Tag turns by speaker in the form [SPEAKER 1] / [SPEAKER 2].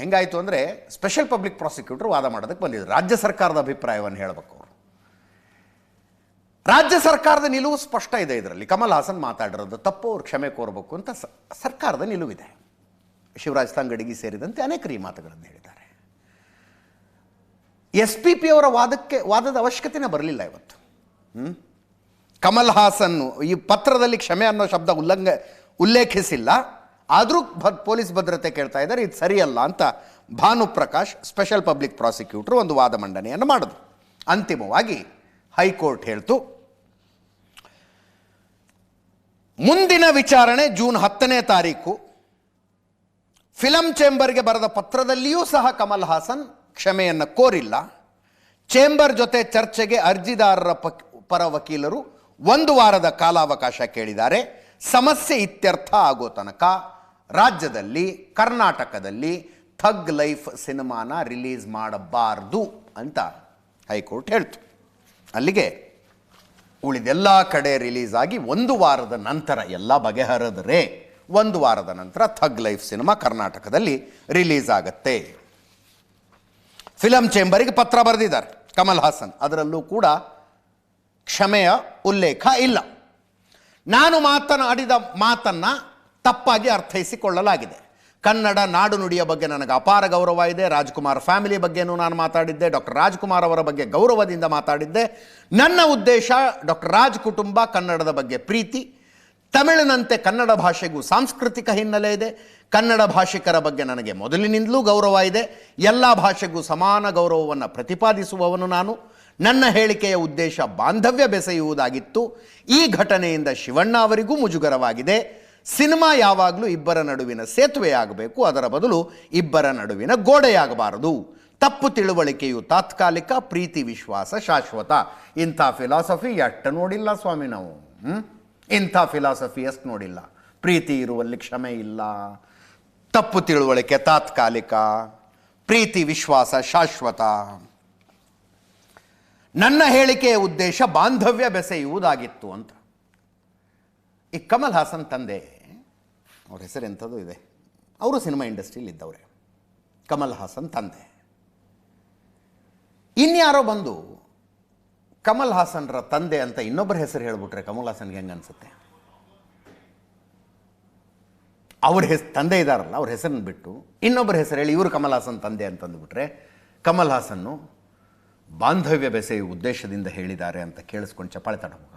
[SPEAKER 1] ಹೆಂಗಾಯಿತು ಅಂದರೆ special public prosecutor ವಾದ ಮಾಡೋದಕ್ಕೆ ಬಂದಿದ್ರು. ರಾಜ್ಯ ಸರ್ಕಾರದ ಅಭಿಪ್ರಾಯವನ್ನು ಹೇಳಬೇಕು ಅವರು. ರಾಜ್ಯ ಸರ್ಕಾರದ ನಿಲುವು ಸ್ಪಷ್ಟ ಇದೆ ಇದರಲ್ಲಿ. ಕಮಲ್ ಹಾಸನ್ ಮಾತಾಡಿರೋದು ತಪ್ಪು, ಅವ್ರು ಕ್ಷಮೆ ಕೋರಬೇಕು ಅಂತ ಸರ್ಕಾರದ ನಿಲುವಿದೆ. ಶಿವರಾಜ್ ತಂಗಡಿಗಿ ಸೇರಿದಂತೆ ಅನೇಕರು ಈ ಮಾತುಗಳನ್ನು ಹೇಳಿದ್ದಾರೆ. ಎಸ್ ಪಿ ಪಿ ಅವರ ವಾದಕ್ಕೆ, ವಾದದ ಅವಶ್ಯಕತೆನೇ ಬರಲಿಲ್ಲ ಇವತ್ತು. ಕಮಲ್ ಹಾಸನ್ ಈ ಪತ್ರದಲ್ಲಿ ಕ್ಷಮೆ ಅನ್ನೋ ಶಬ್ದ ಉಲ್ಲಂಘ, ಉಲ್ಲೇಖಿಸಿಲ್ಲ. ಆದರೂ ಪೊಲೀಸ್ ಭದ್ರತೆ ಕೇಳ್ತಾ ಇದ್ದಾರೆ, ಇದು ಸರಿಯಲ್ಲ ಅಂತ ಭಾನುಪ್ರಕಾಶ್ ಸ್ಪೆಷಲ್ ಪಬ್ಲಿಕ್ ಪ್ರಾಸಿಕ್ಯೂಟರ್ ಒಂದು ವಾದ ಮಂಡನೆಯನ್ನು ಮಾಡಿದ್ರು. ಅಂತಿಮವಾಗಿ ಹೈಕೋರ್ಟ್ ಹೇಳ್ತು, ಮುಂದಿನ ವಿಚಾರಣೆ ಜೂನ್ ಹತ್ತನೇ ತಾರೀಕು ಫಿಲಂ ಚೇಂಬರ್ಗೆ ಬರೆದ ಪತ್ರದಲ್ಲಿಯೂ ಸಹ ಕಮಲ್ ಹಾಸನ್ ಕ್ಷಮೆಯನ್ನು ಕೋರಿಲ್ಲ. ಚೇಂಬರ್ ಜೊತೆ ಚರ್ಚೆಗೆ ಅರ್ಜಿದಾರರ ಪರ ವಕೀಲರು ಒಂದು ವಾರದ ಕಾಲಾವಕಾಶ ಕೇಳಿದ್ದಾರೆ. ಸಮಸ್ಯೆ ಇತ್ಯರ್ಥ ಆಗೋ ತನಕ ರಾಜ್ಯದಲ್ಲಿ, ಕರ್ನಾಟಕದಲ್ಲಿ ಥಗ್ ಲೈಫ್ ಸಿನಿಮಾನ ರಿಲೀಸ್ ಮಾಡಬಾರ್ದು ಅಂತ ಹೈಕೋರ್ಟ್ ಹೇಳ್ತು. ಅಲ್ಲಿಗೆ ಉಳಿದೆಲ್ಲ ಕಡೆ ರಿಲೀಸ್ ಆಗಿ ಒಂದು ವಾರದ ನಂತರ ಎಲ್ಲ ಬಗೆಹರಿದರೆ ಒಂದು ವಾರದ ನಂತರ ಥಗ್ ಲೈಫ್ ಸಿನಿಮಾ ಕರ್ನಾಟಕದಲ್ಲಿ ರಿಲೀಸ್ ಆಗತ್ತೆ. ಫಿಲಂ ಚೇಂಬರಿಗೆ ಪತ್ರ ಬರೆದಿದ್ದಾರೆ ಕಮಲ್ ಹಾಸನ್. ಅದರಲ್ಲೂ ಕೂಡ ಕ್ಷಮೆಯ ಉಲ್ಲೇಖ ಇಲ್ಲ. ನಾನು ಮಾತನಾಡಿದ ಮಾತನ್ನ ತಪ್ಪಾಗಿ ಅರ್ಥೈಸಿಕೊಳ್ಳಲಾಗಿದೆ. ಕನ್ನಡ ನಾಡು ನುಡಿಯ ಬಗ್ಗೆ ನನಗೆ ಅಪಾರ ಗೌರವ ಇದೆ. ರಾಜ್ಕುಮಾರ್ ಫ್ಯಾಮಿಲಿ ಬಗ್ಗೆನೂ ನಾನು ಮಾತಾಡಿದ್ದೆ. ಡಾಕ್ಟರ್ ರಾಜ್ಕುಮಾರ್ ಅವರ ಬಗ್ಗೆ ಗೌರವದಿಂದ ಮಾತಾಡಿದ್ದೆ. ನನ್ನ ಉದ್ದೇಶ ಡಾಕ್ಟರ್ ರಾಜ್ ಕುಟುಂಬ, ಕನ್ನಡದ ಬಗ್ಗೆ ಪ್ರೀತಿ. ತಮಿಳಿನಂತೆ ಕನ್ನಡ ಭಾಷೆಗೂ ಸಾಂಸ್ಕೃತಿಕ ಹಿನ್ನೆಲೆ ಇದೆ. ಕನ್ನಡ ಭಾಷಿಕರ ಬಗ್ಗೆ ನನಗೆ ಮೊದಲಿನಿಂದಲೂ ಗೌರವ ಇದೆ. ಎಲ್ಲ ಭಾಷೆಗೂ ಸಮಾನ ಗೌರವವನ್ನು ಪ್ರತಿಪಾದಿಸುವವನು ನಾನು. ನನ್ನ ಹೇಳಿಕೆಯ ಉದ್ದೇಶ ಬಾಂಧವ್ಯ ಬೆಸೆಯುವುದಾಗಿತ್ತು. ಈ ಘಟನೆಯಿಂದ ಶಿವಣ್ಣ ಅವರಿಗೂ ಮುಜುಗರವಾಗಿದೆ. ಸಿನಿಮಾ ಯಾವಾಗಲೂ ಇಬ್ಬರ ನಡುವಿನ ಸೇತುವೆಯಾಗಬೇಕು, ಅದರ ಬದಲು ಇಬ್ಬರ ನಡುವಿನ ಗೋಡೆಯಾಗಬಾರದು. ತಪ್ಪು ತಿಳುವಳಿಕೆಯು ತಾತ್ಕಾಲಿಕ, ಪ್ರೀತಿ, ವಿಶ್ವಾಸ, ಶಾಶ್ವತ. ಇಂಥ ಫಿಲಾಸಫಿ ಎಷ್ಟು ನೋಡಿಲ್ಲ ಸ್ವಾಮಿ ನಾವು? ಇಂಥ ಫಿಲಾಸಫಿ ಎಷ್ಟು ನೋಡಿಲ್ಲ. ಪ್ರೀತಿ ಇರುವಲ್ಲಿ ಕ್ಷಮೆ ಇಲ್ಲ. ತಪ್ಪು ತಿಳುವಳಿಕೆ ತಾತ್ಕಾಲಿಕ, ಪ್ರೀತಿ, ವಿಶ್ವಾಸ, ಶಾಶ್ವತ. ನನ್ನ ಹೇಳಿಕೆಯ ಉದ್ದೇಶ ಬಾಂಧವ್ಯ ಬೆಸೆಯುವುದಾಗಿತ್ತು ಅಂತ. ಈ ಕಮಲ್ ಹಾಸನ್ ತಂದೆ, ಅವ್ರ ಹೆಸರು ಎಂಥದ್ದು ಇದೆ, ಅವರು ಸಿನಿಮಾ ಇಂಡಸ್ಟ್ರೀಲಿ ಇದ್ದವ್ರೆ. ಕಮಲ್ ಹಾಸನ್ ತಂದೆ. ಇನ್ಯಾರೋ ಬಂದು ಕಮಲ್ ಹಾಸನ್ರ ತಂದೆ ಅಂತ ಇನ್ನೊಬ್ಬರ ಹೆಸರು ಹೇಳ್ಬಿಟ್ರೆ ಕಮಲ್ ಹಾಸನ್ಗೆ ಹೆಂಗೆ ಅನಿಸುತ್ತೆ? ಅವ್ರ ಹೆಸ್, ತಂದೆ ಇದ್ದಾರಲ್ಲ ಅವ್ರ ಹೆಸರನ್ನು ಬಿಟ್ಟು ಇನ್ನೊಬ್ಬರ ಹೆಸರು ಹೇಳಿ ಇವರು ಕಮಲ್ ಹಾಸನ್ ತಂದೆ ಅಂತಂದುಬಿಟ್ರೆ ಕಮಲ್ ಹಾಸನ್ನು ಬಾಂಧವ್ಯ ಬೆಸೆಯುವ ಉದ್ದೇಶದಿಂದ ಹೇಳಿದ್ದಾರೆ ಅಂತ ಕೇಳಿಸ್ಕೊಂಡು ಚಪ್ಪಾಳೆ ತಡೋಗ